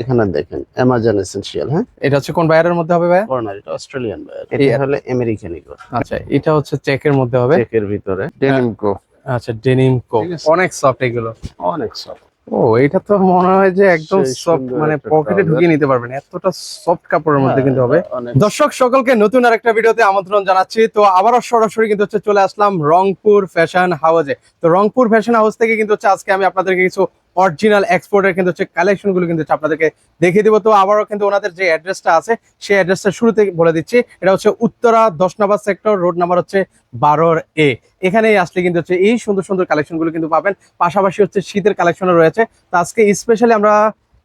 এখানে দেখেন Amazon essential হ্যাঁ? এটা হচ্ছে কোন বায়ারের মধ্যে হবে ভাই কর্নার এটা অস্ট্রেলিয়ান বায়ার। এটা হলো আমেরিকান ইগো আচ্ছা এটা হচ্ছে চেকের মধ্যে হবে। চেকের ভিতরে ডেনিমকো আচ্ছা ডেনিম কো অনেক সফট এগুলো। অনেক সফট ও এটা তো মনে হয় যে একদম সফট মানে পকেটে। ঢুকিয়ে নিতে পারবেন। এতটা সফট কাপড়ের মধ্যে কিন্তু হবে। দর্শক সকলকে নতুন আরেকটা ভিডিওতে আমন্ত্রণ জানাচ্ছি। তো আবারও সরাসরি কিন্তু হচ্ছে চলে আসলাম রংপুর ফ্যাশন হাউসে তো রংপুর ফ্যাশন হাউস থেকে কিন্তু হচ্ছে আজকে আমি আপনাদেরকে কিছু অরিজিনাল এক্সপোর্টের কিন্তু হচ্ছে কালেকশনগুলো কিন্তু আপনাদেরকে দেখিয়ে দিব। তো আবারও কিন্তু ওনাদের যে অ্যাড্রেসটা আছে, সেই অ্যাড্রেসটা শুরুতে বলে দিচ্ছি। এটা হচ্ছে উত্তরা দশ নম্বর সেক্টর রোড নাম্বার হচ্ছে বারোর এ এখানেই আসলে কিন্তু হচ্ছে এই সুন্দর সুন্দর কালেকশনগুলো কিন্তু পাবেন। পাশাপাশি হচ্ছে শীতের কালেকশনও রয়েছে। তো আজকে স্পেশালি আমরা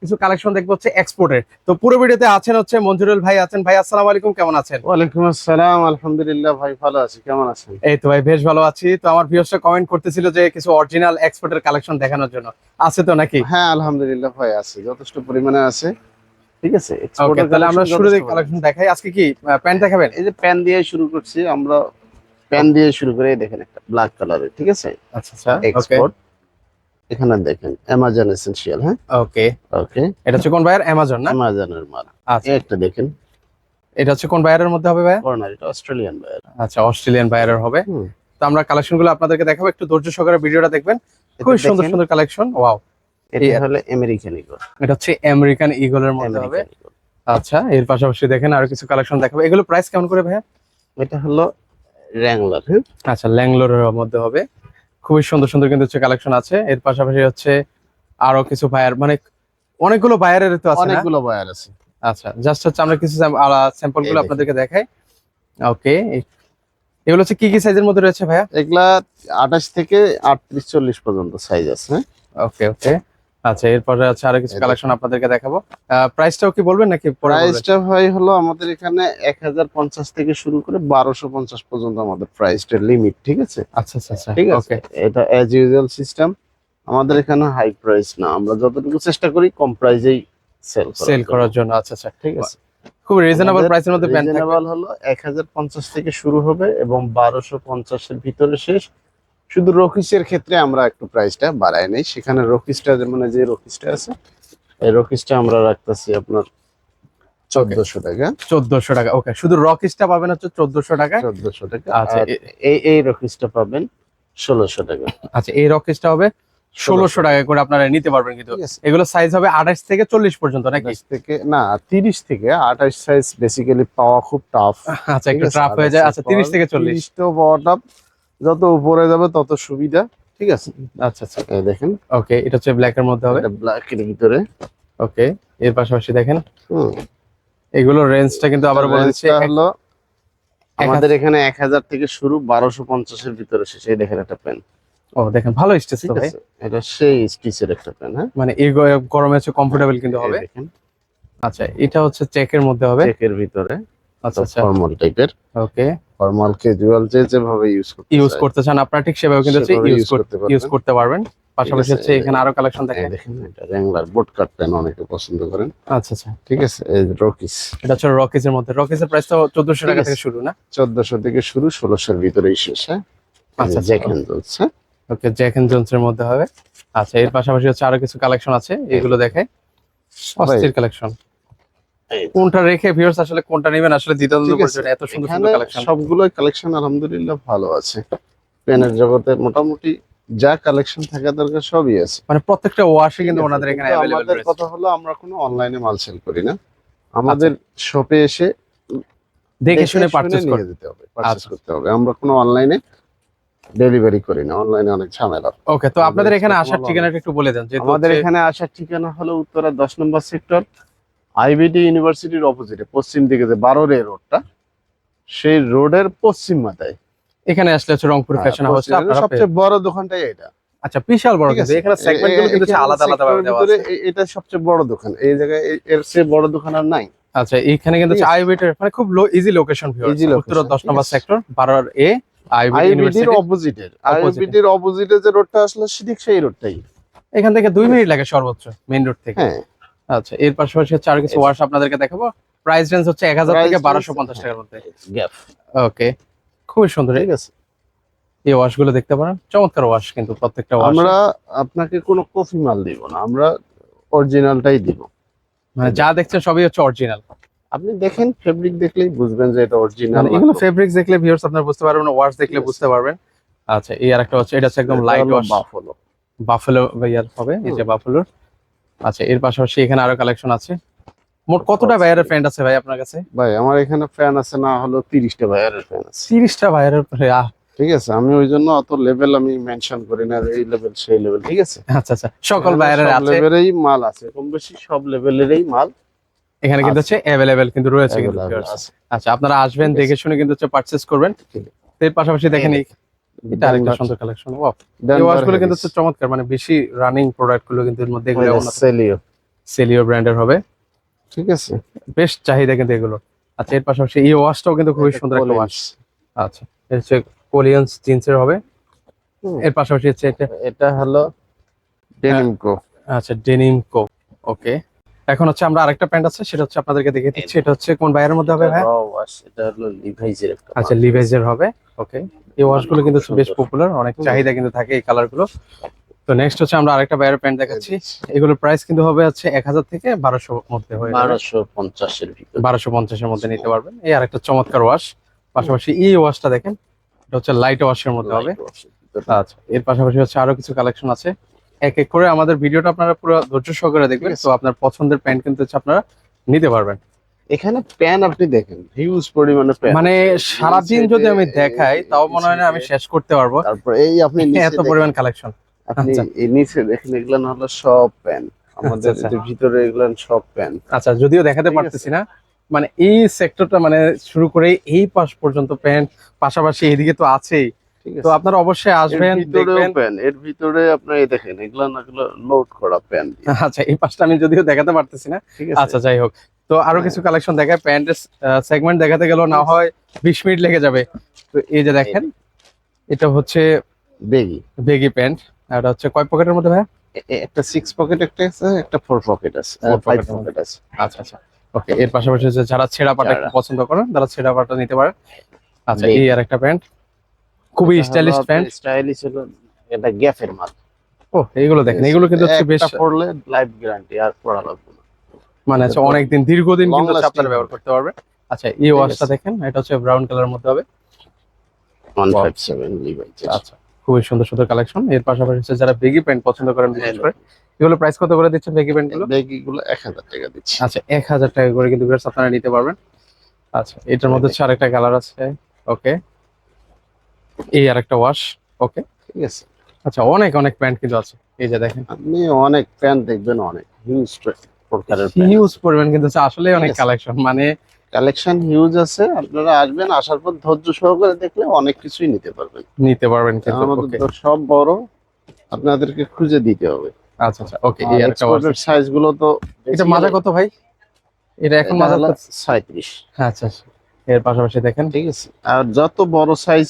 কিছু কালেকশন দেখব হচ্ছে এক্সপোর্টের তো পুরো ভিডিওতে আছেন হচ্ছে মঞ্জুরুল ভাই আছেন। ভাই আসসালামু আলাইকুম কেমন আছেন? ওয়ালাইকুম আসসালাম আলহামদুলিল্লাহ ভাই ভালো আছি কেমন আছেন? এই তো ভাই বেশ ভালো আছি। তো আমার ভিউয়ার্সরা কমেন্ট করতেছিল যে কিছু অরিজিনাল এক্সপোর্টের কালেকশন দেখানোর জন্য। আছে তো নাকি? হ্যাঁ আলহামদুলিল্লাহ ভাই আছে যথেষ্ট পরিমাণে আছে। ঠিক আছে export তাহলে আমরা collection শুরুতে কালেকশন দেখাই। আজকে কি প্যান্ট দেখাবেন? এই যে প্যান দিয়ে শুরু করছি আমরা প্যান দিয়ে শুরু করে দেখেন একটা ব্ল্যাক কালারের ঠিক আছে? আচ্ছা আচ্ছা এক্সপোর্ট এখানে দেখেন অ্যামাজন এসেনশিয়াল হ্যাঁ? ওকে ওকে এটা হচ্ছে কোন বায়ার অ্যামাজন না? অ্যামাজনের মাল। আচ্ছা। একটা দেখেন। এটা হচ্ছে কোন বায়ারের মধ্যে হবে ভাই কর্নার এটা অস্ট্রেলিয়ান বায়ার আচ্ছা অস্ট্রেলিয়ান বায়ারের হবে। তো আমরা কালেকশনগুলো আপনাদেরকে দেখাবো একটু ধৈর্য সহকারে ভিডিওটা দেখবেন। খুবই সুন্দর সুন্দর কালেকশন ওয়াও এটা হলো আমেরিকান ইগো এটা হচ্ছে আমেরিকান ইগলের মধ্যে হবে। আচ্ছা এর পাশাপাশি দেখেন আরও কিছু কালেকশন দেখাবো। এগুলো প্রাইস কেমন করে ভাইয়া? এটা হলো র্যাংলার আচ্ছা ল্যাংলোরের মধ্যে হবে। খুবই সুন্দর সুন্দর কিন্তু হচ্ছে কালেকশন আছে। এর পাশাপাশি হচ্ছে আরও কিছু বায়ার মানে অনেকগুলো বায়ারের তো আছে অনেকগুলো বায়ার আছে। আচ্ছা জাস্ট হচ্ছে আমরা কিছু স্যাম্পলগুলো আপনাদেরকে দেখাই। ওকে এগুলো হচ্ছে কি কি সাইজের মধ্যে রয়েছে ভাইয়া? এগুলা আঠাশ থেকে আটত্রিশ চল্লিশ পর্যন্ত সাইজ আছে হ্যাঁ? ওকে ওকে আচ্ছা এরপরে আছে আরও কিছু কালেকশন আপনাদেরকে দেখাবো। প্রাইসটাও কি বলবেন নাকি? প্রাইসটা ভাই হলো আমাদের এখানে এক হাজার পঞ্চাশ থেকে শুরু করে বারোশো পঞ্চাশ পর্যন্ত আমাদের প্রাইসটার লিমিট ঠিক আছে? আচ্ছা আচ্ছা আচ্ছা। ঠিক আছে? এটা অ্যাজ ইউজুয়াল সিস্টেম আমাদের এখানে হাই প্রাইস না। আমরা যতটুকু চেষ্টা করি কম প্রাইসেই সেল সেল করার জন্য। আচ্ছা আচ্ছা ঠিক আছে। খুব রিজনেবল প্রাইসের মধ্যে প্যান্ট থাকবে। রিজনেবল হলো এক হাজার পঞ্চাশ থেকে শুরু হবে এবং বারোশো পঞ্চাশের ভিতরে শেষ। শুধু রকিসের ক্ষেত্রে আমরা একটু প্রাইসটা বাড়াই নেই। সেখানে রকিসটা মানে যে রকিসটা আছে এই রকিসটা আমরা রাখতেছি আপনার চোদ্দশো টাকা। চোদ্দশো টাকা ওকে শুধু রকিসটা পাবেন হচ্ছে চোদ্দশো টাকা চোদ্দশো টাকা। আচ্ছা, এই এই রকিসটা পাবেন ষোলোশো টাকা। আচ্ছা এই রকিসটা হবে ষোলোশো টাকা করে আপনারা নিতে পারবেন কিন্তু। এগুলো সাইজ হবে আঠাশ থেকে চল্লিশ পর্যন্ত নাকি? থেকে না তিরিশ থেকে। আঠাশ সাইজ বেসিক্যালি পাওয়া খুব টাফ আচ্ছা একটু হয়ে যায়। আচ্ছা তিরিশ থেকে চল্লিশ। তিরিশটাও পাওয়া টাফ যত উপরে যাবে তত সুবিধা ঠিক আছে? আচ্ছা আচ্ছা। দেখেন। ওকে এটা হচ্ছে ব্ল্যাক এর মধ্যে হবে। এটা ব্ল্যাক এর ভিতরে। ওকে এর পাশাপাশি দেখেন। হুম। এগুলো রেঞ্জটা কিন্তু আবার বলে দিচ্ছি হলো আমাদের এখানে এক হাজার থেকে শুরু বারোশো পঞ্চাশের ভিতরে শেষ এই দেখেন একটা পেন ও দেখেন ভালো স্টেজ তো ভাই। এটা সেই স্টিচের একটা পেন হ্যাঁ? মানে এই গরমে হচ্ছে কমফোর্টেবল কিন্তু হবে। দেখেন। আচ্ছা এটা হচ্ছে চেকের মধ্যে হবে। চেকের ভিতরে। আচ্ছা আচ্ছা। ফর্মাল টাইপের। ওকে। ফর্মাল ক্যাজুয়াল যে যেভাবে ইউজ করতে ইউজ চায়, করতে চান আপনারা ঠিক সেভাবে কিন্তু ইউজ করতে পারবেন। ইউজ করতে পারবেন। পাশাপাশি হচ্ছে এখানে আরও কালেকশন দেখেন। দেখেন এটা র্যাংলার বোট কাট অনেকে পছন্দ করেন। আচ্ছা আচ্ছা। ঠিক আছে এই রকিস এটা হচ্ছে রকিসের মধ্যে। রকিসের প্রাইস তো চোদ্দশো ঠিক টাকা থেকে শুরু না? থেকে শুরু ষোলোশোর ভিতরেই শেষ হ্যাঁ? আচ্ছা, জ্যাক হ্যান্ডেলস হ্যাঁ? ওকে জ্যাক এন্ড জোনস এর মধ্যে হবে। আচ্ছা এর পাশাপাশি হচ্ছে আরও কিছু কালেকশন আছে এগুলো দেখে অস্থির কালেকশন কোনটা রেখে ভিউয়ার্স আসলে কোনটা নেবেন আসলে দ্বিধাদ্বন্দ্ব ঠিক করছে এত সুন্দর সুন্দর কালেকশন সবগুলোই কালেকশন আলহামদুলিল্লাহ ভালো আছে। পেনের জগতে মোটামুটি যা কালেকশন থাকা দরকার সবই আছে। মানে প্রত্যেকটা ওয়াশে কিন্তু ওনাদের এখানে অ্যাভেলেবল আমাদের রয়েছে। কথা হলো আমরা কোনো অনলাইনে মাল সেল করি না। আমাদের শপে এসে দেখে শুনে পারচেজ করুন যেতে হবে পারচেজ আচ্ছা। করতে হবে। আমরা কোনো অনলাইনে ডেলিভারি করি না। অনলাইনে অনেক ঝামেলা। ওকে তো আপনাদের এখানে আসার ঠিকানাটা একটু বলে দেন যেহেতু আমাদের এখানে আসার ঠিকানা হলো উত্তরা দশ নম্বর সেক্টর আইবিডি ইউনিভার্সিটির অপোজিটে পশ্চিম দিকে যে বারো রে রোডটা সেই রোডের পশ্চিম মাথায়। এখানে আসলে হচ্ছে রংপুর ফ্যাশন পেয়ে- সবচেয়ে বড় দোকানটাই এটা। আচ্ছা বিশাল বড় কিন্তু। এখানে সেগমেন্টগুলো কিন্তু আলাদা আলাদা ভাবে দেওয়া আছে। এটা সবচেয়ে বড় দোকান। এই জায়গায় এর চেয়ে বড় দোকান আর নাই। আচ্ছা এইখানে কিন্তু। আইবিটের মানে খুব লো ইজি লোকেশন ভিউয়ার্স উত্তর 10 নম্বর সেক্টর 12 এ আইবিটি আইবিডির ইউনিভার্সিটি অপোজিটের Opposite-এ। অপোজিটে যে রোডটা আসলে ঠিক সেই রোডটাই এখান থেকে 2 মিনিট লাগে সর্বোচ্চ মেইন রোড থেকে। হ্যাঁ। আচ্ছা এর পাশাপাশি হচ্ছে আর কিছু ওয়াশ আপনাদেরকে দেখাবো। প্রাইস রেঞ্জ হচ্ছে 1000 Price থেকে range- 1250 টাকার মধ্যে। গ্যাপ ওকে খুবই সুন্দর ঠিক আছে? এই ওয়াশগুলো দেখতে পারেন। চমৎকার ওয়াশ কিন্তু প্রত্যেকটা ওয়াশ আমরা আপনাকে কোনো কফি মাল দিব না আমরা অরিজিনালটাই দিব। মানে যা দেখছেন সবই হচ্ছে অরিজিনাল আপনি দেখেন ফেব্রিক দেখলেই বুঝবেন যে এটা অরিজিনাল মানে এগুলো ফেব্রিক দেখলে ভিউয়ার্স আপনারা বুঝতে পারবেন ওয়াশ দেখলে বুঝতে পারবেন। আচ্ছা এই আর একটা হচ্ছে এটা হচ্ছে একদম লাইট ওয়াশ বাফলো বাফেলো ইয়ার হবে এই যে বাফেলোর আচ্ছা এর পাশাপাশি এখানে আরও কালেকশন আছে। মোট কতটা ভাইয়ারের প্যান্ট আছে ভাই আপনার কাছে? ভাই আমার এখানে ফ্যান আছে না হলো তিরিশটা ভাইয়ারের ফ্যান আছে। তিরিশটা ভাইয়ারের ঠিক আছে আমি ওই জন্য অত লেভেল আমি মেনশন করি না এই লেভেল সেই লেভেল ঠিক আছে? আচ্ছা আচ্ছা সকল ভাইয়ারের আছে। লেভেলেরই মাল আছে কম বেশি সব লেভেলেরই মাল এখানে কিন্তু হচ্ছে অ্যাভেলেবেল কিন্তু রয়েছে কিন্তু। আচ্ছা আপনারা আসবেন দেখে শুনে কিন্তু হচ্ছে পারচেস করবেন। ঠিক এর পাশাপাশি দেখেন এই এটা আরেকটা সুন্দর কালেকশন ওয়াও এই ওয়াশগুলো কিন্তু। চমৎকার মানে বেশি রানিং প্রোডাক্টগুলো কিন্তু এর মধ্যে এগুলো Celio, সেলিও ব্র্যান্ডের হবে। ঠিক আছে। বেশ চাহিদা কিন্তু এগুলো। আচ্ছা এর পাশাপাশি এই ওয়াশটাও কিন্তু খুবই সুন্দর একটা ওয়াশ আচ্ছা এটা হচ্ছে কোলিয়ান্স জিন্সের হবে। এর পাশাপাশি হচ্ছে একটা এটা হলো ডেনিম কো আচ্ছা ডেনিম কো ওকে এখন হচ্ছে আমরা আরেকটা প্যান্ট আছে সেটা হচ্ছে আপনাদেরকে দেখে দিচ্ছি। এটা হচ্ছে কোন বাইরের মধ্যে হবে ভাই? ওয়াশ এটা হলো লিভাইজের একটা আচ্ছা লিভেজের হবে। ওকে এই ওয়াশগুলো কিন্তু বেশ পপুলার অনেক চাহিদা কিন্তু থাকে এই কালারগুলো। তো নেক্সট হচ্ছে আমরা আরেকটা বাইরের প্যান্ট দেখাচ্ছি। এগুলোর প্রাইস কিন্তু হবে হচ্ছে এক হাজার থেকে বারোশো মধ্যে হয়ে যাবে। বারোশো পঞ্চাশের ভিতরে। বারোশো পঞ্চাশের মধ্যে নিতে পারবেন। এই আরেকটা চমৎকার ওয়াশ পাশাপাশি এই ওয়াশটা দেখেন এটা হচ্ছে লাইট ওয়াশের মধ্যে হবে। এর। আচ্ছা এর পাশাপাশি হচ্ছে আরও কিছু কালেকশন আছে। এক এক করে আমাদের ভিডিওটা আপনারা পুরো ধৈর্য সহকারে দেখবেন। তো আপনার পছন্দের প্যান্ট কিন্তু হচ্ছে আপনারা নিতে পারবেন। এখানে প্যান আপনি দেখেন হিউজ পরিমাণে প্যান মানে সারাদিন যদি আমি দেখাই তাও মনে হয় না আমি শেষ করতে পারব। তারপর এই আপনি নিচে এত পরিমাণ কালেকশন আপনি আচ্ছা। এই নিচে দেখেন এগুলো হলো সব প্যান। আমাদের আচ্ছা। ভিতরে এগুলো সব প্যান। আচ্ছা যদিও দেখাতে পারতেছি না মানে এই সেক্টরটা মানে শুরু করে এই পাশ পর্যন্ত প্যান্ট পাশাপাশি এদিকে তো আছেই। তো আপনারা অবশ্যই আসবেন দেখবেন। প্যান এর ভিতরে আপনার এই দেখেন এগুলো না এগুলো লোড করা প্যান আচ্ছা এই পাশটা আমি যদিও দেখাতে পারতেছি না। আচ্ছা যাই হোক। তো আরও কিছু কালেকশন দেখায় প্যান্টের সেগমেন্ট দেখাতে গেলেও না হয় বিশ মিনিট লেগে যাবে। তো এই যে দেখেন এটা হচ্ছে বেগি। বেগি প্যান্ট আর এটা হচ্ছে কয় পকেটের মধ্যে ভাই একটা সিক্স পকেট একটা আছে একটা ফোর পকেট আছে Four ফাইভ pocket পকেট আছে। আচ্ছা আচ্ছা। ওকে এর পাশাপাশি যারা ছেঁড়া পাটা পছন্দ করেন তারা ছেঁড়া পাটা নিতে পারেন। আচ্ছা এই আর একটা প্যান্ট খুবই স্টাইলিশ প্যান্ট স্টাইলিশ হলো এটা গ্যাপের মাল। ও এইগুলো দেখেন এগুলো কিন্তু হচ্ছে বেশ পড়লে লাইফ গ্যারান্টি আর পড়া লাগবে মানে হচ্ছে অনেকদিন দীর্ঘদিন কিন্তু আপনারা ব্যবহার করতে পারবেন আচ্ছা এই ওয়াশটা দেখেন এটা হচ্ছে ব্রাউন কালারের মধ্যে হবে। 157 লিভাইজের আচ্ছা খুবই সুন্দর সুন্দর কালেকশন এর পাশাপাশি হচ্ছে যারা বেগি প্যান্ট পছন্দ করেন বিশেষ করে এগুলো প্রাইস কত করে দিচ্ছেন বেগি প্যান্টগুলো? ব্যাগিগুলো 1000 টাকা দিচ্ছি। আচ্ছা এক হাজার টাকা করে কিন্তু viewers আপনারা নিতে পারবেন। আচ্ছা এটার মধ্যে হচ্ছে আরেকটা কালার আছে। ওকে এই আরেকটা ওয়াশ ওকে ঠিক আছে। আচ্ছা অনেক অনেক প্যান্ট কিন্তু আছে। এই যে দেখেন। আপনি অনেক প্যান্ট দেখবেন অনেক। হিউজ প্রকারের হিউজ পরিমাণ কিন্তু আসলে অনেক কালেকশন মানে কালেকশন হিউজ আছে। আপনারা আসবেন আসার পর ধৈর্য সহকারে দেখলে অনেক কিছুই নিতে পারবেন। নিতে পারবেন কিন্তু আমাদের সব বড় আপনাদেরকে খুঁজে দিতে হবে। আচ্ছা আচ্ছা ওকে এই আরেকটা এক্সপোর্টের সাইজগুলো তো এটা মাজা কত ভাই? এটা এখন মাজা 37 আচ্ছা আচ্ছা। এর পাশাপাশি দেখেন। ঠিক আছে। আর যত বড় সাইজ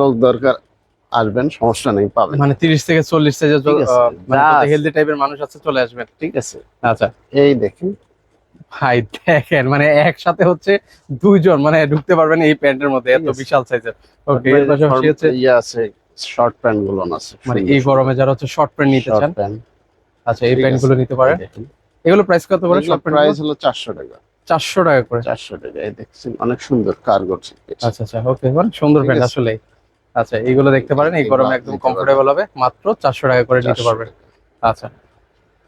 লোক দরকার আসবেন সমস্যা নেই পাবেন। মানে তিরিশ থেকে চল্লিশ সাইজের ঠিক আছে, হেলদি টাইপের মানুষ আছে চলে আসবেন। ঠিক আছে। আচ্ছা। এই দেখেন। ভাই দেখেন মানে একসাথে হচ্ছে দুইজন মানে ঢুকতে পারবেন এই প্যান্টের মধ্যে এত বিশাল সাইজের। ওকে এর পাশাপাশি হচ্ছে ইয়ে আছে শর্ট প্যান্টগুলো আছে মানে এই গরমে যারা হচ্ছে শর্ট প্যান্ট নিতে চান আচ্ছা এই প্যান্টগুলো নিতে পারেন। এগুলো প্রাইস কত করে শর্ট প্যান্ট প্রাইস হলো 400 টাকা। চারশো টাকা করে। 400 টাকা দেখছেন অনেক সুন্দর কার্গো আচ্ছা আচ্ছা ওকে মানে সুন্দর ঠিক প্যান্ট আসলে আচ্ছা এইগুলো দেখতে পারেন এই গরমে একদম কমফোর্টেবল হবে মাত্র চারশো টাকা করে নিতে পারবেন। আচ্ছা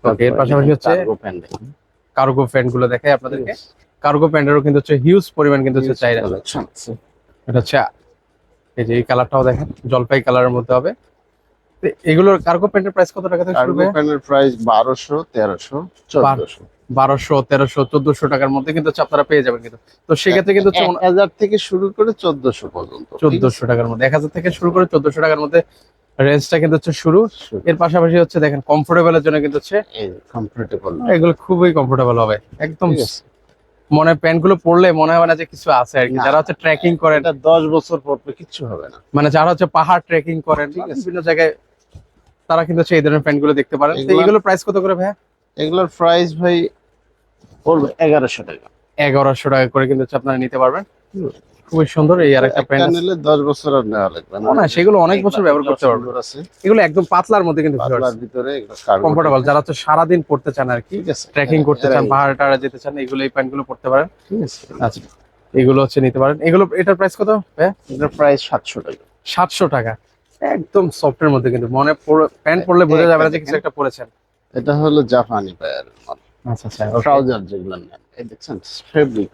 ওকে এর পাশাপাশি হচ্ছে কার্গো প্যান্টগুলো দেখাই আপনাদেরকে। কার্গো প্যান্টেরও কিন্তু হচ্ছে হিউজ পরিমাণ কিন্তু হচ্ছে চাহিদা। এটা হচ্ছে এই যে এই কালারটাও দেখেন জলপাই কালারের মধ্যে হবে। এগুলোর কার্গো প্যান্টের প্রাইস কত টাকা থেকে শুরু কার্গো প্যান্টের প্রাইস 1200 1300 1400 বারোশো তেরোশো চোদ্দশো টাকার মধ্যে কিন্তু আপনারা পেয়ে যাবেন কিন্তু। তো সেক্ষেত্রে কিন্তু 1000 থেকে শুরু করে 1400 পর্যন্ত চোদ্দশো টাকার মধ্যে। এক হাজার থেকে শুরু করে চোদ্দশো টাকার মধ্যে রেঞ্জটা কিন্তু হচ্ছে শুরু। এর পাশাপাশি হচ্ছে দেখেন কমফোর্টেবলের জন্য কিন্তু হচ্ছে কমফোর্টেবল এগুলো খুবই কমফোর্টেবল হবে। একদম মনে প্যান্টগুলো পরলে মনে হয় না যে কিছু আছে আর কি। যারা হচ্ছে ট্রেকিং করেন এটা 10 বছর পর কিছু হবে না। মানে যারা হচ্ছে পাহাড় ট্রেকিং করেন ঠিক আছে। বিভিন্ন জায়গায় তারা কিন্তু সেই এই ধরনের প্যান্টগুলো দেখতে পারেন। এগুলোর প্রাইস কত করে ভাই এগুলোর প্রাইস ভাই পড়বে 1100 টাকা। এগারোশো টাকা করে কিন্তু আপনারা নিতে পারবেন। খুবই সুন্দর এই আরেকটা প্যান্ট নিলে দশ বছর আর নেওয়া লাগবে না। সেগুলো অনেক বছর ব্যবহার করতে পারবে। এগুলো একদম পাতলার মধ্যে কিন্তু পাতলার ভিতরে কমফোর্টেবল যারা তো সারাদিন পড়তে চান আর কি ট্রেকিং করতে চান। পাহাড় টাড়া যেতে চান এগুলো এই প্যান্টগুলো পড়তে পারেন। ঠিক আছে। আচ্ছা এগুলো হচ্ছে নিতে পারেন। এগুলো এটার প্রাইস কত হ্যাঁ এটার প্রাইস সাতশো টাকা। সাতশো টাকা। একদম সফটের মধ্যে কিন্তু মনে প্যান্ট পরলে বোঝা যাবে যে কিছু একটা পরেছেন। এটা হলো জাপানি পায়ের আচ্ছা আচ্ছা ট্রাউজার যেগুলো এই দেখছেন ফেব্রিক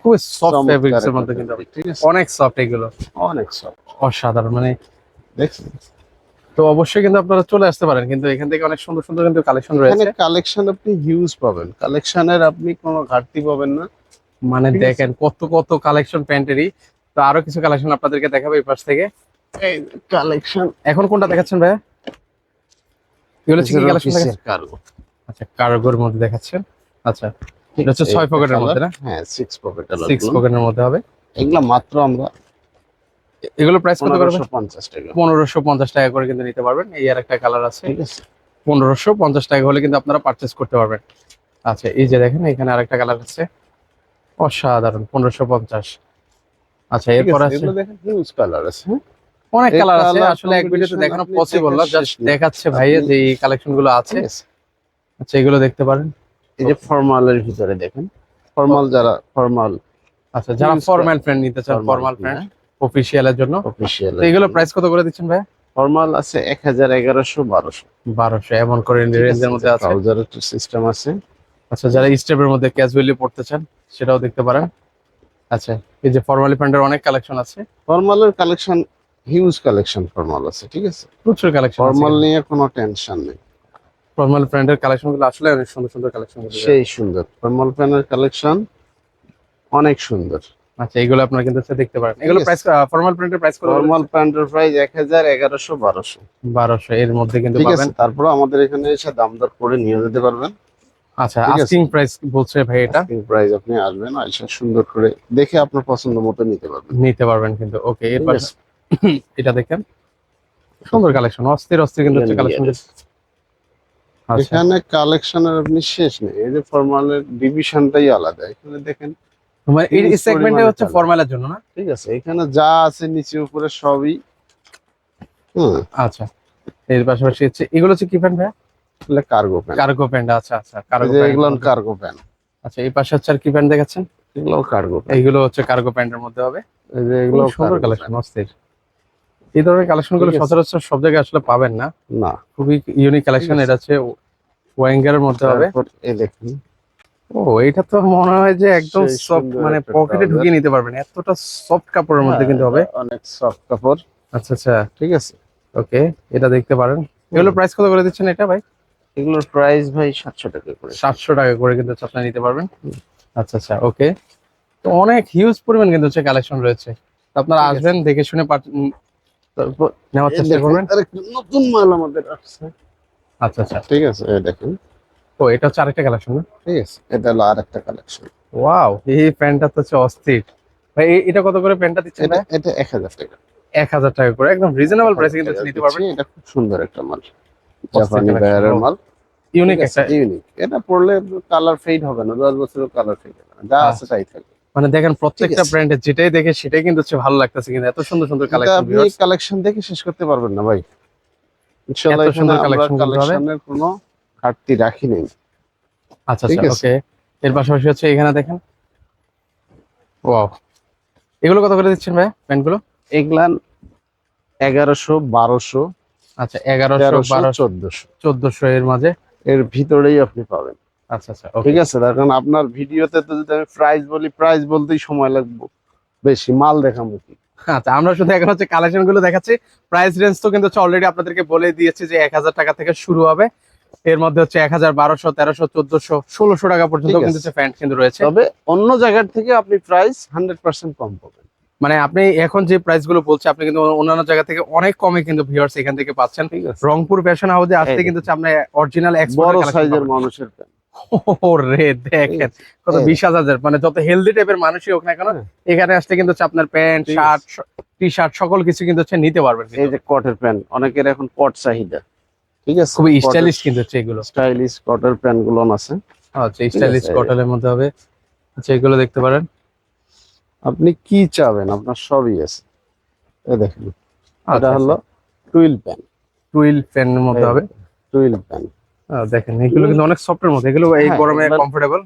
খুবই সফট ফেব্রিক্স এর মধ্যে কিন্তু ঠিক আছে? অনেক সফট এগুলো। অনেক সব অসাধারণ মানে দেখছেন? তো অবশ্যই কিন্তু আপনারা চলে আসতে পারেন কিন্তু এখান থেকে অনেক সুন্দর সুন্দর কিন্তু কালেকশন এখানে রয়েছে। কালেকশন আপনি হিউজ পাবেন। কালেকশনের আপনি কোনো ঘাটতি পাবেন না। মানে দেখেন কত কত কালেকশন প্যান্টেরই তো আরও কিছু কালেকশন আপনাদেরকে দেখাবো এই পাশ থেকে। এই কালেকশন এখন কোনটা দেখাচ্ছেন ভাই এগুলো কি কালেকশন কার্গো আচ্ছা কার্গোর মধ্যে দেখাচ্ছেন। আচ্ছা। এটা হচ্ছে ছয় পকেটের মধ্যে না? হ্যাঁ সিক্স পকেট সিক্স পকেটের মধ্যে হবে। এগুলা মাত্র আমরা এগুলো প্রাইস কত করবে টাকা। করে কিন্তু নিতে পারবেন। এই আর একটা কালার আছে। ঠিক টাকা হলে কিন্তু আপনারা করতে পারবেন। আচ্ছা এই যে দেখেন এখানে আরেকটা কালার আছে। অসাধারণ পনেরোশো পঞ্চাশ। আচ্ছা ঠিক এরপর আছে, আছে এগুলো দেখেন হিউজ কালার আছে? অনেক কালার আছে। আসলে এক ভিডিওতে দেখানো পসিবল না জাস্ট দেখাচ্ছে ভাইয়া যে এই কালেকশনগুলো আছে। আছে। আচ্ছা এগুলো দেখতে পারেন। এই যে ফর্মালের ভিতরে দেখেন। ফর্মাল যারা ফর্মাল আচ্ছা যারা ফর্মাল ফ্রেন্ড নিতে চান ফর্মাল ফ্রেন্ড অফিসিয়ালের জন্য। অফিসিয়াল এগুলো প্রাইস কত করে দিচ্ছেন ভাই? ফর্মাল আছে এক হাজার এগারোশো বারোশো। বারোশো এমন করে রেঞ্জের মধ্যে আছে? ট্রাউজারের সিস্টেম আছে। আচ্ছা যারা স্টেপের মধ্যে ক্যাজুয়ালি পড়তে চান সেটাও দেখতে পারেন। আচ্ছা এই যে ফর্মালি প্যান্টের অনেক কালেকশন আছে। ফর্মালের কালেকশন হিউজ কালেকশন ফর্মাল আছে ঠিক আছে? প্রচুর কালেকশন ফর্মাল নিয়ে কোনো টেনশন নেই। ফর্মাল প্যান্টের কালেকশনগুলো আসলে অনেক সুন্দর সুন্দর কালেকশন সেই সুন্দর। ফর্মাল প্যানের কালেকশন অনেক সুন্দর। আচ্ছা এগুলো আপনারা কিন্তু দেখতে পারেন। এগুলো। প্রাইস ফর্মাল প্যান্টের প্রাইস কত ফর্মাল প্যান্টের প্রাইস এক হাজার এগারোশো বারোশো। বারোশো এর মধ্যে কিন্তু পাবেন। তারপর আমাদের এখানে এসে দাম দর করে নিয়ে যেতে পারবেন। আচ্ছা। আস্কিং প্রাইস বলছে ভাই এটা। আস্কিং প্রাইস আপনি আসবেন এসে সুন্দর করে দেখে আপনার পছন্দ মতো নিতে পারবেন। নিতে পারবেন কিন্তু ওকে এরপর এটা দেখেন। সুন্দর কালেকশন অস্থির অস্থির কিন্তু কালেকশন এখানে কালেকশনের আপনি শেষ নেই। এই যে ফর্মালের ডিভিশনটাই আলাদা। এখানে দেখেন মানে এই সেগমেন্টে হচ্ছে ফর্মালের জন্য না? ঠিক আছে এখানে যা আছে নিচে উপরে সবই। হুম। আচ্ছা এর পাশাপাশি হচ্ছে এগুলো হচ্ছে কি প্যান্ট ভাই এগুলো কার্গো প্যান্ট কার্গো প্যান্ট আচ্ছা আচ্ছা কার্গো প্যান্ট এগুলো কার্গো প্যান্ট আচ্ছা এই পাশে হচ্ছে আর কি প্যান্ট দেখাচ্ছেন? এগুলো কার্গো এইগুলো হচ্ছে কার্গো প্যান্টের মধ্যে হবে। এই যে এগুলো এগুলো সুন্দর কালেকশন অস্থির। এই ধরনের কালেকশনগুলো সচরাচর সব জায়গায় আসলে পাবেন না। না। খুবই ইউনিক কালেকশন আছে। এটা হচ্ছে ওয়াঙ্গার মধ্যে হবে। এই দেখুন। ও এটা তো মনে হয় যে একদম সফট মানে পকেটে ঢুকিয়ে নিতে পারবেন। এতটা সফট কাপড়ের মধ্যে কিন্তু হবে। হ্যাঁ, অনেক সফট কাপড়। আচ্ছা আচ্ছা। ঠিক আছে। ওকে এটা দেখতে পারেন। এগুলো প্রাইস কত করে দিচ্ছেন এটা ভাই? এগুলোর প্রাইস ভাই সাতশো টাকা করে। সাতশো টাকা করে কিন্তু আপনারা নিতে পারবেন। আচ্ছা আচ্ছা ওকে। তো অনেক হিউজ পরিমাণ কিন্তু হচ্ছে কালেকশন রয়েছে। তো আপনারা আসবেন দেখে শুনে তারপর নেওয়ার চেষ্টা করবেন? নতুন মাল আমাদের আসছে। আচ্ছা আচ্ছা। ঠিক আছে এই দেখুন। ও এটা হচ্ছে আরেকটা কালেকশন না? ঠিক আছে এটা হলো আরেকটা কালেকশন ওয়াও এই প্যান্টটা তো হচ্ছে অস্থির। ভাই এটা কত করে প্যান্টটা দিচ্ছেন এটা এটা এক হাজার টাকা। এক হাজার টাকা করে একদম রিজনেবল প্রাইসে কিন্তু নিতে পারবেন। এটা খুব সুন্দর একটা মাল। জাপানি মাল। ইউনিক একটা। ইউনিক এটা পড়লে কালার ফেড হবে না দশ বছরের কালার ফেড হবে না। যা আছে তাই থাকবে। মানে দেখেন প্রত্যেকটা। ব্র্যান্ডের যেটাই দেখে সেটাই কিন্তু হচ্ছে ভালো লাগতেছে কিন্তু এত সুন্দর সুন্দর কালেকশন আপনি কালেকশন দেখে শেষ করতে পারবেন না ভাই। ইনশাআল্লাহ এত সুন্দর হবে। কালেকশনের কোনো ঘাটতি রাখি নেই। আচ্ছা আচ্ছা ওকে এর পাশাপাশি হচ্ছে এখানে দেখেন। ওয়াও এগুলো কত করে দিচ্ছেন ভাই প্যান্টগুলো? এগুলান এগারোশো বারোশো আচ্ছা এগারোশো বারোশো চোদ্দশো। চোদ্দশো এর মাঝে। এর ভিতরেই আপনি পাবেন। আচ্ছা আচ্ছা ঠিক আছে কারণ আপনার ভিডিওতে তো যদি আমি প্রাইস বলি প্রাইস বলতেই সময় লাগবে। বেশি মাল দেখাবো কি? আচ্ছা আমরা শুধু এখন হচ্ছে কালেকশনগুলো দেখাচ্ছি। প্রাইস রেঞ্জ তো কিন্তু অলরেডি আপনাদেরকে বলে দিয়েছি যে এক হাজার টাকা থেকে শুরু হবে। এর মধ্যে হচ্ছে এক হাজার বারোশো তেরোশো চোদ্দশো ষোলোশো টাকা পর্যন্ত কিন্তু প্যান্ট কিন্তু রয়েছে। তবে অন্য জায়গার থেকে আপনি প্রাইস হান্ড্রেড পার্সেন্ট কম পাবেন। মানে আপনি এখন যে প্রাইসগুলো বলছে আপনি কিন্তু অন্যান্য জায়গা থেকে অনেক কমে কিন্তু ভিউয়ার্স এখান থেকে পাচ্ছেন। রংপুর ফ্যাশন হাউসে আসতে কিন্তু আপনি অরিজিনাল বড় সাইজের মানুষের প্যান্ট ও রে দেখেন কত বিশ হাজার মানে যত হেলদি টাইপের মানুষই হোক না কেন হ্যাঁ। এখানে আসলে কিন্তু আপনার প্যান্ট শার্ট টি শার্ট সকল কিছু কিন্তু হচ্ছে নিতে পারবেন এই যে কটের প্যান্ট অনেকের এখন কট চাহিদা। ঠিক আছে? খুবই স্টাইলিশ কিন্তু হচ্ছে এগুলো। স্টাইলিশ কটের প্যান্টগুলো আছে। আচ্ছা স্টাইলিশ। কটনের মধ্যে হবে। আচ্ছা এগুলো দেখতে পারেন। আপনি কি চাবেন? আপনার সবই আছে। এই দেখেন। এটা আচ্ছা, হলো টুইল প্যান্ট টুইল ফ্যানের মধ্যে হবে। টুইল প্যান আহ, দেখেন এগুলো কিন্তু অনেক সফটের মধ্যে। এগুলো এই হ্যাঁ, গরমে কমফোর্টেবল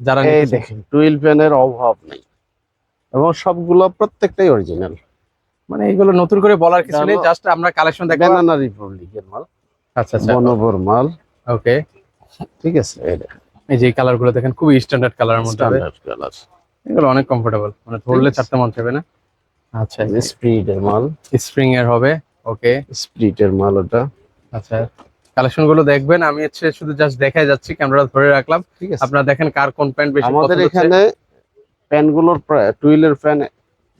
যারা এই। দেখেন টুইল প্যানের অভাব নেই। এবং সবগুলো প্রত্যেকটাই অরিজিনাল মানে এগুলো নতুন করে বলার কিছু নেই জাস্ট আমরা কালেকশন দেখব। ব্যানানা রিপাবলিকের মাল। আচ্ছা আচ্ছা। বনবর মাল। ওকে ঠিক আছে এই দেখেন। এই যে কালারগুলো দেখেন খুবই স্ট্যান্ডার্ড কালারের মধ্যে হবে। কালার এগুলো অনেক কমফোর্টেবল মানে ধরলে চারটে মন চাইবে না। আচ্ছা স্প্রিটের মাল। স্প্রিং এর হবে ওকে স্প্রিটের মাল ওটা। আচ্ছা। কালেকশনগুলো দেখবেন আমি হচ্ছে শুধু জাস্ট দেখাই যাচ্ছি ক্যামেরা ধরে রাখলাম। ঠিক আছে। আপনারা দেখেন কার কোন প্যান্ট বেশি আমাদের। এখানে প্যানগুলোর টুইলের ফ্যান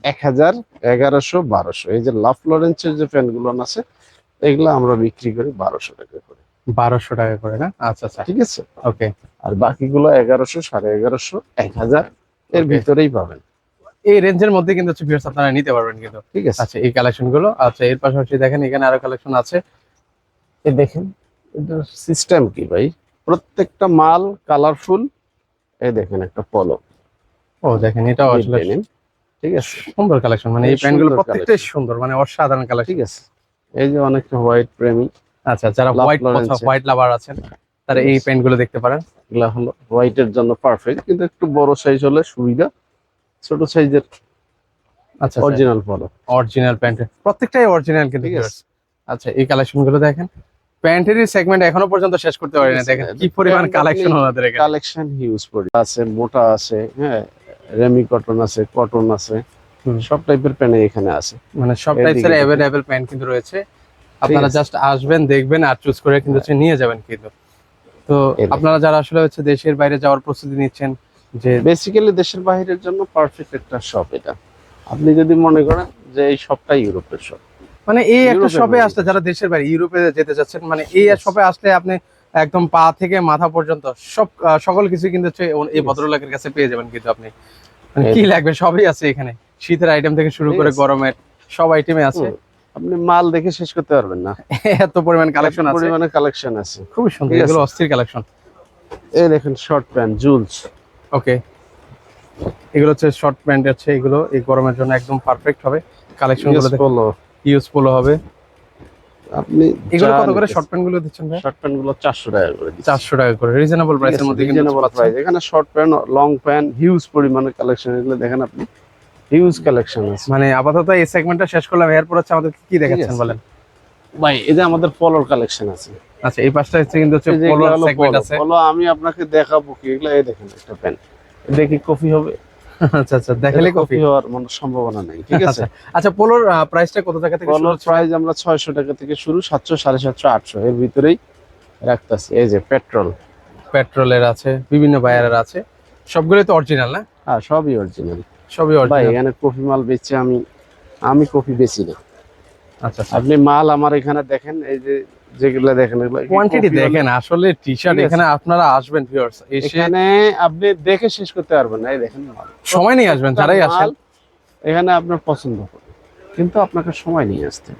এক হাজার এগারোশো বারোশো। এই যে লাভ লরেন্সের যে ফ্যানগুলো আছে এগুলো আমরা বিক্রি করি বারোশো টাকা করে। বারোশো টাকা করে না? আচ্ছা আচ্ছা। ঠিক আছে? ওকে। আর বাকিগুলো এগারোশো সাড়ে এগারোশো এক হাজার এর. ভিতরেই পাবেন। এই রেঞ্জের মধ্যে কিন্তু হচ্ছে ভিউয়ার্স আপনারা নিতে পারবেন কিন্তু। ঠিক আছে। আচ্ছা এই কালেকশনগুলো আচ্ছা এর পাশাপাশি দেখেন এখানে আরও কালেকশন আছে। দেখেন এটার সিস্টেম কি ভাই? প্রত্যেকটা মাল কালারফুল। এই দেখেন একটা পলো ও দেখেন এটাও আসলে ঠিক আছে। সুন্দর কালেকশন মানে এই এই প্যান্টগুলো সুন্দর প্রত্যেকটাই সুন্দর মানে অসাধারণ কালেকশন ঠিক আছে। এই যে অনেকটা হোয়াইট প্রেমী। আচ্ছা যারা হোয়াইট Lawrence-এর। হোয়াইট লাভার আছেন তারা এই Yes. প্যান্টগুলো দেখতে পারেন। এগুলো হলো হোয়াইটের জন্য পারফেক্ট কিন্তু একটু বড় সাইজ হলে সুবিধা। ছোট সাইজের আচ্ছা অরিজিনাল পলো অরিজিনাল প্যান্ট। প্রত্যেকটাই অরিজিনাল কিন্তু ঠিক আছে। আচ্ছা এই কালেকশনগুলো দেখেন। প্যান্টেরই সেগমেন্ট এখনও পর্যন্ত শেষ করতে পারি না দেখেন কি পরিমাণ কালেকশন ওনাদের এখানে। কালেকশন হিউজ পড়ে আছে মোটা আছে হ্যাঁ রেমি কটন আছে কটন আছে। সব টাইপের প্যানে এখানে আছে। মানে সব দেখেন। অ্যাভেলেবেল প্যান্ট কিন্তু রয়েছে। আপনারা জাস্ট আসবেন দেখবেন আর চুজ করে কিন্তু নিয়ে যাবেন কিন্তু। তো আপনারা যারা আসলে হচ্ছে দেশের বাইরে যাওয়ার প্রস্তুতি নিচ্ছেন যে বেসিক্যালি দেশের বাইরের জন্য পারফেক্ট একটা শপ এটা। আপনি যদি মনে করেন যে এই শপটা ইউরোপের শপ মানে এই একটা শপে আসলে যারা দেশের বাইরে ইউরোপে যেতে চাচ্ছেন মানে এই শপে আসলে আপনি একদম পা থেকে মাথা পর্যন্ত সব সকল কিছু কিন্তু এই ভদ্রলোকের কাছে পেয়ে যাবেন কিন্তু আপনি। মানে কি লাগবে? সবই আছে এখানে। শীতের আইটেম থেকে শুরু করে গরমের সব আইটেমে আছে। আপনি মাল দেখে শেষ করতে পারবেন না। এত পরিমাণ কালেকশন আছে। পরিমাণে কালেকশন আছে। খুবই সুন্দর। এগুলো অস্থির কালেকশন এই দেখেন শর্ট প্যান্ট জুলস ওকে এগুলো হচ্ছে শর্ট প্যান্ট আছে এগুলো এই গরমের জন্য একদম পারফেক্ট হবে। কালেকশনগুলো ইউজফুল হবে। আপনি এগুলো কত করে? শর্ট প্যান্টগুলো দিচ্ছেন ভাই? শর্ট প্যান্টগুলো চারশো টাকা করে দিচ্ছি। চারশো টাকা করে। রিজনেবল প্রাইসের মধ্যে কিন্তু রিজনেবল প্রাইস এখানে short pant long pant huge পরিমাণে কালেকশন এগুলো দেখেন আপনি। হিউজ কালেকশন আছে। মানে আপাতত এই সেগমেন্টটা শেষ করলাম। এরপর হচ্ছে আমাদের কি দেখাচ্ছেন বলেন? ভাই এই যে আমাদের পলোর কালেকশন আছে। আচ্ছা এই পাশটা হচ্ছে কিন্তু হচ্ছে পোলো সেগমেন্ট আছে। Polo আমি আপনাকে দেখাবো কি? এগুলো এই দেখেন একটা প্যান্ট দেখি কফি হবে। আচ্ছা আচ্ছা দেখালে কপি হওয়ার মানে সম্ভাবনা নেই ঠিক আছে? আচ্ছা আচ্ছা পোলোর প্রাইসটা কত টাকা থেকে পলোর? প্রাইস আমরা ছয়শো টাকা থেকে শুরু সাতশো সাড়ে সাতশো আটশো। এর ভিতরেই রাখতেছি। এই যে পেট্রোল পেট্রোলের আছে বিভিন্ন বায়ারের আছে। সবগুলোই তো অরিজিনাল না? হ্যাঁ সবই অরিজিনাল সবই ভাই এখানে কফি মাল বেচছি আমি আমি কফি বেচি না। আচ্ছা আচ্ছা। আপনি মাল আমার এখানে দেখেন এই যে যেগুলো দেখেন কোয়ান্টিটি দেখেন আসলে টি শার্ট এখানে আপনারা আসবেন ভিউয়ার্স এখানে আপনি দেখে শেষ করতে পারবেন না এই দেখেন সময় নিয়ে আসবেন মাল আসেন। এখানে আপনার পছন্দ কিন্তু আপনাকে সময় নিয়ে আসতে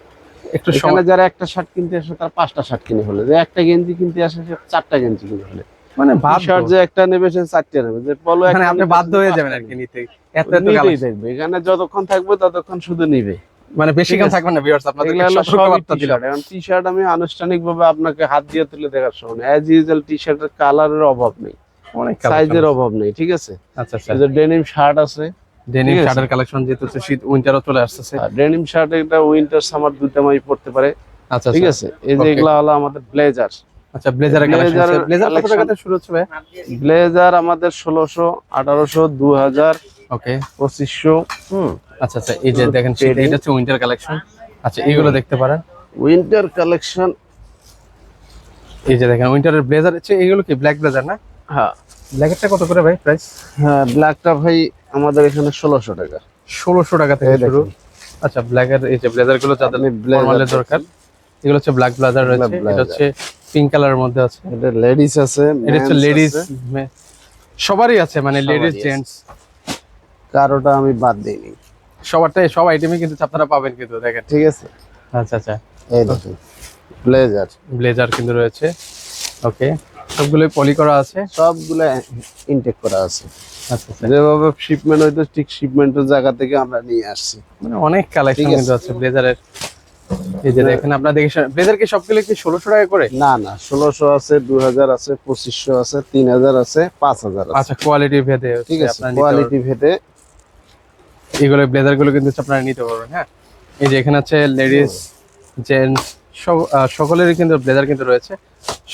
একটু সময় যারা একটা শার্ট কিনতে আসে তার পাঁচটা শার্ট কিনে ফেলে। যে একটা গেঞ্জি কিনতে আসে সে চারটা গেঞ্জি কিনে ফেলে। মানে শার্ট যে একটা নেবে সে চারটে নেবে। যে পলো একটা আপনি বাধ্য হয়ে যাবেন আর কি নিতে। এত এত এখানে যতক্ষণ থাকবে ততক্ষণ শুধু নিবে। মানে বেশি ঠিক আছে। থাকবেন না ভিউয়ার্স আপনাদের এগুলো হলো সতর্ক দিলাম। এখন টি-শার্ট আমি আনুষ্ঠানিক ভাবে আপনাকে হাত দিয়ে তুলে দেখার সময় অ্যাজ ইউজুয়াল টি-শার্টের কালারের অভাব নেই। অনেক সাইজের অভাব নেই ঠিক আছে? আচ্ছা আচ্ছা। এই যে ডেনিম শার্ট আছে ডেনিম ঠিক। শার্টের কালেকশন যেহেতু শীত উইন্টারও চলে আসতেছে। ডেনিম শার্ট এটা উইন্টার সামার দুইটা মাই পড়তে পারে। আচ্ছা ঠিক আচ্ছা আছে? এই যে এগুলা হলো আমাদের ব্লেজার আচ্ছা ব্লেজারের কালেকশন ব্লেজার কত টাকা থেকে শুরু হচ্ছে ভাই? ব্লেজার আমাদের ষোলোশো আঠারোশো দু হাজার ওকে পঁচিশশো হুম। আচ্ছা আচ্ছা এই যে দেখেন. এটা হচ্ছে উইন্টার কালেকশন আচ্ছা এইগুলো দেখতে পারেন। উইন্টার কালেকশন এই যে দেখেন উইন্টারের ব্লেজার হচ্ছে এইগুলো কি ব্ল্যাক ব্লেজার না? হ্যাঁ। ব্ল্যাকেরটা কত করে ভাই প্রাইস হ্যাঁ ব্ল্যাকটা ভাই আমাদের এখানে ষোলোশো টাকা। ষোলোশো টাকা থেকে শুরু। আচ্ছা ব্ল্যাকের এই যে ব্লেজারগুলো যাদের ফর্মালের দরকার এগুলো হচ্ছে ব্ল্যাক ব্লেজার রয়েছে এটা হচ্ছে পিঙ্ক কালারের মধ্যে আছে। এটা লেডিস আছে এটা হচ্ছে লেডিস সবারই আছে মানে লেডিস। জেন্টস কারোটা আমি বাদ দিইনি। সবারটাই সব আইটেমই কিন্তু আপনারা পাবেন কিন্তু দেখেন। ঠিক আছে। আচ্ছা আচ্ছা। এই দেখুন ব্লেজার ব্লেজার কিন্তু রয়েছে। ওকে সবগুলোই পলি করা আছে? সবগুলো ইনটেক করা আছে। আচ্ছা আচ্ছা। যেভাবে শিপমেন্ট হইতো ঠিক শিপমেন্টের জায়গা থেকে আমরা নিয়ে আসছি। মানে অনেক কালেকশন কিন্তু আছে ব্লেজারের এই যে দেখেন আপনার দেখে ব্লেজার কি সবগুলো কি ষোলোশো টাকা করে? না না ষোলোশো আছে দুই হাজার আছে পঁচিশশো আছে তিন হাজার আছে পাঁচ হাজার আছে। আচ্ছা কোয়ালিটি ভেদে ঠিক আছে কোয়ালিটি ভেদে। এগুলো ব্লেজারগুলো কিন্তু আপনারা নিতে পারবেন হ্যাঁ? এই যে এখানে আছে লেডিস জেন্টস সব সকলেরই কিন্তু ব্লেজার কিন্তু রয়েছে।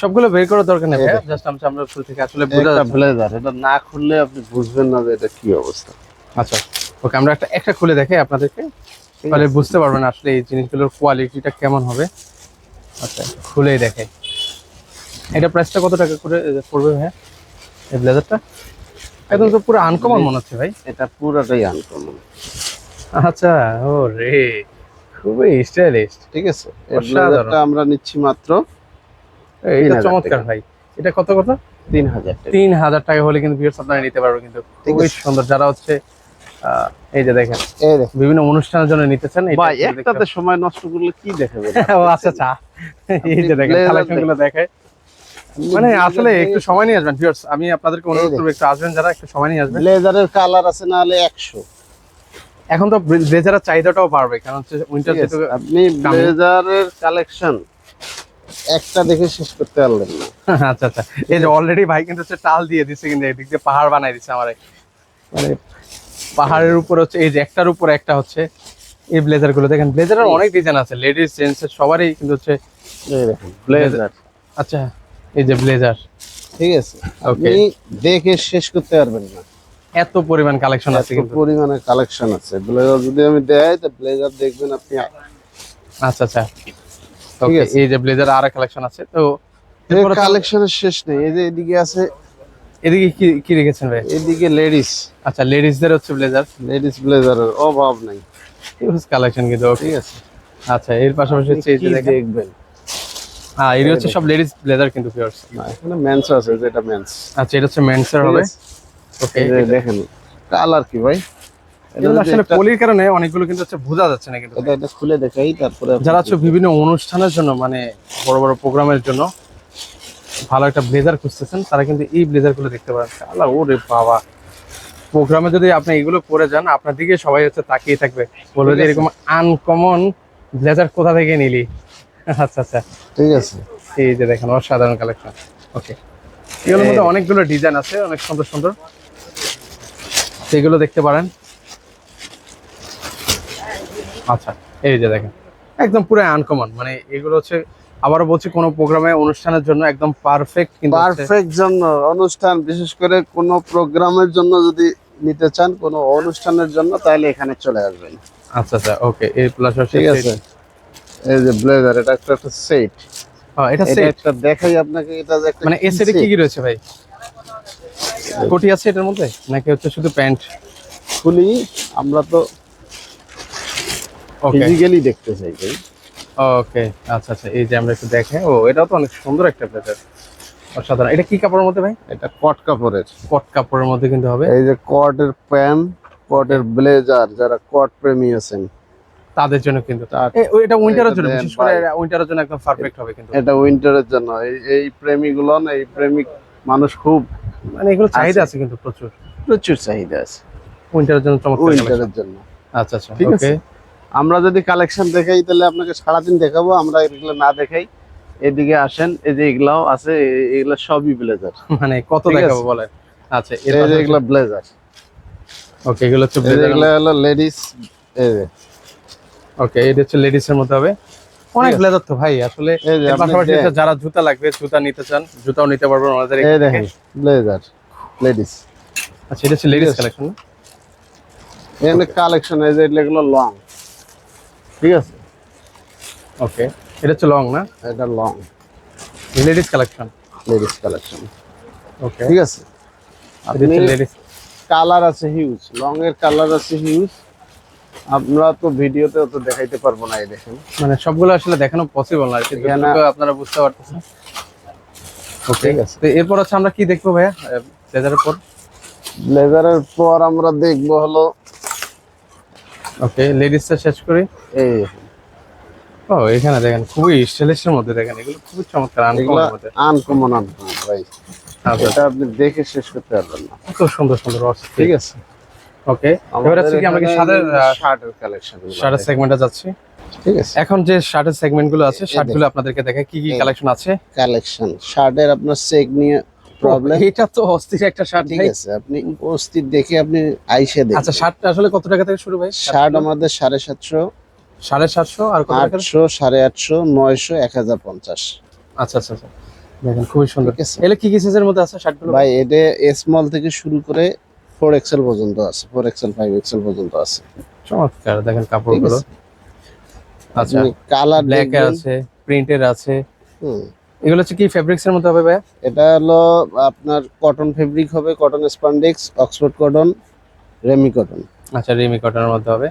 সবগুলো বের করার দরকার নেই জাস্ট আমরা আমরা শুরু থেকে আসলে ব্লেজার এটা না খুললে আপনি বুঝবেন না যে এটা কি অবস্থা। আচ্ছা ওকে আমরা একটা একটা খুলে দেখাই আপনাদেরকে। তাহলে বুঝতে পারবেন আসলে এই জিনিসগুলোর কোয়ালিটিটা কেমন হবে। আচ্ছা খুলেই দেখে। এটা প্রাইসটা কত টাকা করে পড়বে ভাই এই ব্লেজারটা একদম তো পুরো আনকমন মনে হচ্ছে ভাই। এটা পুরোটাই আনকমন আচ্ছা ও রে খুবই স্টাইলিশ ঠিক আছে। ব্লেজারটা আমরা নিচ্ছি মাত্র এটা চমৎকার ভাই। এটা কত কত তিন হাজার টাকা। তিন হাজার টাকা হলে কিন্তু ভিউয়ার্স আপনারা নিতে পারবে কিন্তু খুবই সুন্দর। যারা হচ্ছে এই যে দেখেন বিভিন্ন অনুষ্ঠানের জন্য নিতে চান ভাই একটাতে সময় নষ্ট করলে কি দেখাবে? ও আচ্ছা আচ্ছা। এই যে দেখেন blazer কালেকশনগুলো দেখায়। মানে আসলে একটু সময় নিয়ে আসবেন ভিউয়ার্স আমি আপনাদেরকে অনুরোধ করব একটু আসবেন যারা একটু সময় নিয়ে আসবেন। ব্লেজারের কালার আছে না হলে একশো। এখন তো ব্লেজারের চাহিদাটাও বাড়বে কারণ হচ্ছে উইন্টার যেহেতু আপনি ব্লেজারের কালেকশন একটা দেখে শেষ করতে পারলেন না। আচ্ছা আচ্ছা। এই যে অলরেডি ভাই কিন্তু হচ্ছে টাল দিয়ে দিচ্ছে কিন্তু এদিক দিয়ে পাহাড় বানাই দিচ্ছে আমার। মানে পাহাড়ের উপর হচ্ছে এই যে একটার উপর একটা হচ্ছে এই ব্লেজারগুলো দেখেন ব্লেজারের অনেক ডিজাইন আছে লেডিস জেন্টস সবারই কিন্তু হচ্ছে ব্লেজার আচ্ছা। এই যে ব্লেজার ঠিক আছে। আপনি দেখে শেষ করতে পারবেন না। এত পরিমাণ কালেকশন আছে কিন্তু। পরিমাণে কালেকশন আছে। ব্লেজার যদি আমি দেয় তো ব্লেজার দেখবেন আপনি আচ্ছা আচ্ছা। আছে। এই যে ব্লেজার আর কালেকশন আছে। তো এরপরে কালেকশনের শেষ নেই। এই যে এদিকে আছে এদিকে কি কি রেখেছেন ভাই? এদিকে লেডিস আচ্ছা লেডিসদের হচ্ছে ব্লেজার লেডিস ব্লেজারের অভাব নাই। হিউজ কালেকশন কিন্তু। ঠিক আছে। আচ্ছা এর পাশাপাশি হচ্ছে এই যে দেখবেন? হ্যাঁ হচ্ছে সব লেডিস ব্লেজার কিন্তু না, এখানে মেন্স আছে যেটা মেন্স আচ্ছা এটা হচ্ছে মেন্সের হবে। ওকে দেখেন কালার কি ভাই? এগুলো আসলে পলির কারণে অনেকগুলো কিন্তু হচ্ছে বোঝা যাচ্ছে না কিন্তু। এটা এটা খুলে দেখাই তারপরে যারা হচ্ছে বিভিন্ন অনুষ্ঠানের জন্য মানে বড় বড় প্রোগ্রামের জন্য ভালো একটা ব্লেজার খুঁজতেছেন তারা কিন্তু এই দেখতে পারেন। আল্লাহ ওরে বাবা। প্রোগ্রামে যদি আপনি এগুলো পরে যান আপনার দিকে সবাই হচ্ছে তাকিয়ে থাকবে। বলবে যে এরকম আনকমন ব্লেজার কোথা থেকে নিলি? আচ্ছা আচ্ছা। ঠিক আছে। এই যে দেখেন অসাধারণ কালেকশন ওকে এগুলোর মধ্যে অনেকগুলো ডিজাইন আছে অনেক সুন্দর সুন্দর। সেগুলো দেখতে পারেন। আচ্ছা এই যে দেখেন। একদম পুরো আনকমন মানে এগুলো হচ্ছে আবারও বলছি কোনো প্রোগ্রামে অনুষ্ঠানের জন্য একদম পারফেক্ট কিন্তু পারফেক্ট জন্য অনুষ্ঠান বিশেষ করে কোনো প্রোগ্রামের জন্য যদি নিতে চান কোনো অনুষ্ঠানের জন্য তাহলে এখানে চলে আসবেন। আচ্ছা আচ্ছা ওকে এই প্লাস ঠিক আছে। এই যে ব্লেজার এটা একটা একটা সেট এটা এটা সেট একটা দেখাই আপনাকে এটা যে মানে সেটে কি কি রয়েছে ভাই? কোটি আছে এটার মধ্যে? নাকি হচ্ছে শুধু প্যান্ট? খুলি আমরা তো ওকে ফিজিক্যালি দেখতে চাই ভাই। ওকে আচ্ছা আচ্ছা এই যে আমরা একটু দেখে ও এটাও তো অনেক সুন্দর একটা ব্লেজার অসাধারণ। এটা কি কাপড়ের মধ্যে ভাই? এটা কট কাপড়ের। কট কাপড়ের মধ্যে কিন্তু হবে। এই যে কটের প্যান্ট কটের ব্লেজার যারা কট প্রেমী আছেন। তাদের জন্য কিন্তু তার- এটা উইন্টারের জন্য বিশেষ করে উইন্টারের জন্য একদম পারফেক্ট হবে কিন্তু। এটা উইন্টারের জন্য। এই না এই প্রেমিক মানুষ খুব মানে এগুলো চাহিদা আছে। কিন্তু প্রচুর। প্রচুর চাহিদা আছে। উইন্টারের জন্য চমৎকার উইন্টারের জন্য। আচ্ছা আচ্ছা ঠিক ওকে আছে। আমরা যদি কালেকশন দেখাই তাহলে আপনাকে সারাদিন দেখাবো আমরা এগুলো না দেখাই। এদিকে আসেন এই যে এগুলাও আছে এগুলো সবই ব্লেজার মানে কত দেখাবো। বলেন? আচ্ছা এই যে এগুলো ব্লেজার ওকে এগুলো হচ্ছে ব্লেজার এগুলো হলো লেডিস এই যে। ওকে এটা হচ্ছে লেডিস এর মধ্যে হবে। অনেক। ব্লেজার তো ভাই আসলে পাশাপাশি যারা জুতা লাগবে জুতা নিতে চান জুতাও নিতে পারবেন আমাদের এই দেখেন ব্লেজার লেডিস আচ্ছা এটা হচ্ছে লেডিস কালেকশন এখানে কালেকশন এই যে এগুলো লং ঠিক আছে? ওকে এটা হচ্ছে লং না? এটা long ladies collection ladies collection okay ঠিক আছে? আপনি লেডিস কালার আছে হিউজ লং এর কালার আছে হিউজ আমরা তো ভিডিওতে অত দেখাইতে পারব না এই দেখেন। মানে সবগুলো আসলে দেখানো পসিবল না আর কি আপনারা বুঝতে পারতেছেন। ওকে ঠিক আছে। তো এরপর হচ্ছে আমরা কি দেখব ভাইয়া? লেজারের পর? পর আমরা দেখব হলো ওকে লেডিসটা শেষ করি। এই ও এখানে দেখেন খুবই স্টাইলিশের মধ্যে দেখেন এগুলো খুবই চমৎকার আনকমন মধ্যে। আনকমন আনকমন ভাই আচ্ছা। এটা আপনি দেখে শেষ করতে পারবেন না। কত সুন্দর সুন্দর ঠিক আছে। ওকে এবার হচ্ছে কি আমরা কি সাদের শার্টের কালেকশন শার্টের সেগমেন্টে যাচ্ছি। ঠিক আছে। এখন যে শার্টের সেগমেন্টগুলো আছে এই শার্টগুলো আপনাদেরকে দেখায় কি কি কালেকশন আছে? কালেকশন শার্টের আপনার চেক নিয়ে প্রবলেম এটা তো অস্থির একটা শার্ট ঠিক আছে আপনি অস্থির দেখে আপনি আইসে দেখেন। আচ্ছা শার্টটা আসলে কত টাকা থেকে শুরু ভাই? শার্ট আমাদের সাড়ে সাতশো। সাড়ে সাতশো আর কত টাকা আটশো সাড়ে আটশো নয়শো এক হাজার পঞ্চাশ। আচ্ছা আচ্ছা আচ্ছা। দেখেন খুবই সুন্দর। কি কি সাইজের মধ্যে আছে শার্টগুলো ভাই এটা স্মল থেকে শুরু করে ফোর এক্সেল পর্যন্ত আছে ফোর এক্সেল ফাইভ এক্সেল পর্যন্ত আছে। চমৎকার দেখেন কাপড়গুলো। আচ্ছা কালার ব্ল্যাক আছে প্রিন্টের আছে। এগুলো হচ্ছে কি ফেব্রিক্স এর মধ্যে হবে ভাই এটা হলো আপনার কটন ফেব্রিক হবে cotton spandex Oxford cotton ramie cotton আচ্ছা রিমি কটনের মধ্যে হবে।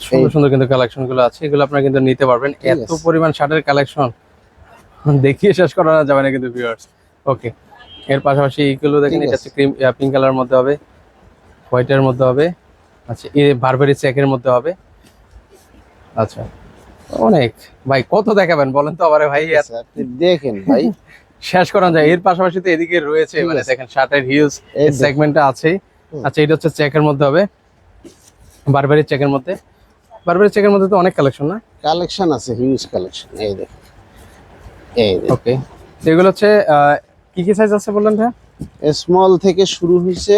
সুন্দর সুন্দর কিন্তু কালেকশনগুলো আছে এগুলো আপনারা কিন্তু নিতে পারবেন। এত পরিমাণ শার্টের কালেকশন দেখিয়ে শেষ করা যাবে না কিন্তু ভিউয়ার্স ওকে এর পাশাপাশি এইগুলো দেখেন এটা হচ্ছে ক্রিম পিঙ্ক কালার মধ্যে হবে হোয়াইটের মধ্যে হবে আচ্ছা এ বারবেরি চেকের মধ্যে হবে। আচ্ছা অনেক। ভাই কত দেখাবেন বলেন তো আবার ভাই এত- আপনি দেখেন ভাই। শেষ করা যায়। এর পাশাপাশি তো এদিকে রয়েছে মানে। দেখেন শার্টের হিউজ সেগমেন্টটা আছে। আচ্ছা এটা হচ্ছে চেকের মধ্যে হবে বারবারি চেকের মধ্যে। বারবারি চেকের মধ্যে তো অনেক কালেকশন না? কালেকশন আছে হিউজ কালেকশন এই দেখেন। এই ওকে এগুলো হচ্ছে কি কি সাইজ আছে বললেন ভাই স্মল থেকে শুরু হয়েছে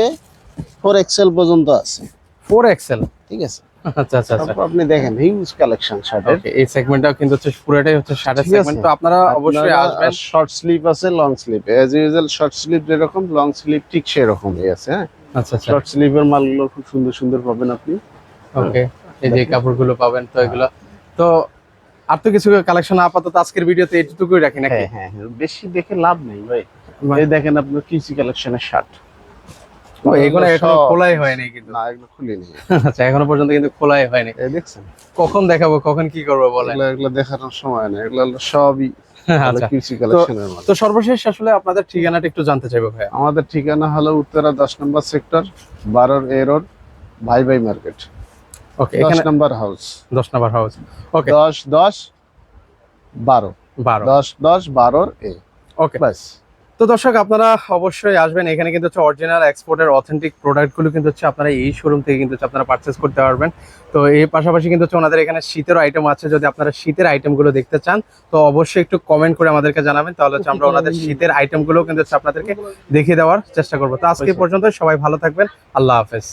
ফোর এক্সেল পর্যন্ত আছে। ফোর এক্সেল ঠিক আছে? আচ্ছা আচ্ছা আচ্ছা। আপনি দেখেন হিউজ কালেকশন শার্টের এই সেগমেন্টটাও কিন্তু হচ্ছে পুরোটাই হচ্ছে শার্টের সেগমেন্ট তো আপনারা অবশ্যই আসবেন। শর্ট স্লিপ আছে long sleeve as usual short sleeve যেরকম লং স্লিপ ঠিক সেরকমই আছে হ্যাঁ? আচ্ছা আচ্ছা। শর্ট স্লিপের মালগুলো খুব সুন্দর সুন্দর পাবেন আপনি। ওকে এই যে কাপড়গুলো পাবেন তো এগুলো। তো আর তো কিছু কালেকশন আপাতত আজকের ভিডিওতে এটুকুই রাখি নাকি? হ্যাঁ হ্যাঁ হ্যাঁ। বেশি দেখে লাভ নেই ভাই। এই দেখেন আপনার কিসি কালেকশনের শার্ট ও, এগুলো এখনও খোলাই হয়নি কিন্তু। না এগুলো খুলিনি। আচ্ছা এখনও পর্যন্ত কিন্তু খোলাই হয়নি। এই দেখছেন? কখন দেখাবো কখন কি করব বলেন। এগুলো দেখানোর সময় নেই এগুলো সবই আচ্ছা। তো সর্বশেষ আসলে আপনাদের ঠিকানাটা একটু জানতে চাইব ভাইয়া। আমাদের ঠিকানা হলো উত্তরা দশ নম্বর সেক্টর বারোর এ রোড ভাই ভাই মার্কেট। ওকে দশ এখানে নম্বর হাউস। দশ নম্বর হাউস। ওকে দশ দশ বারো। বারো। দশ দশ বারোর এ। ওকে ব্যাস। তো দর্শক, আপনারা অবশ্যই আসবেন। এখানে কিন্তু হচ্ছে অরিজিনাল এক্সপোর্টের অথেন্টিক প্রোডাক্টগুলো কিন্তু হচ্ছে আপনারা এই শোরুম থেকে কিন্তু হচ্ছে আপনারা পারচেস করতে পারবেন। তো এর পাশাপাশি কিন্তু হচ্ছে ওনাদের এখানে শীতের আইটেম আছে, যদি আপনারা শীতের আইটেমগুলো দেখতে চান, তো অবশ্যই একটু কমেন্ট করে আমাদেরকে জানাবেন। তাহলে হচ্ছে আমরা ওনাদের শীতের আইটেমগুলো কিন্তু হচ্ছে আপনাদেরকে দেখিয়ে দেওয়ার চেষ্টা করব। তো আজকে পর্যন্ত সবাই ভালো থাকবেন। আল্লাহ হাফেজ।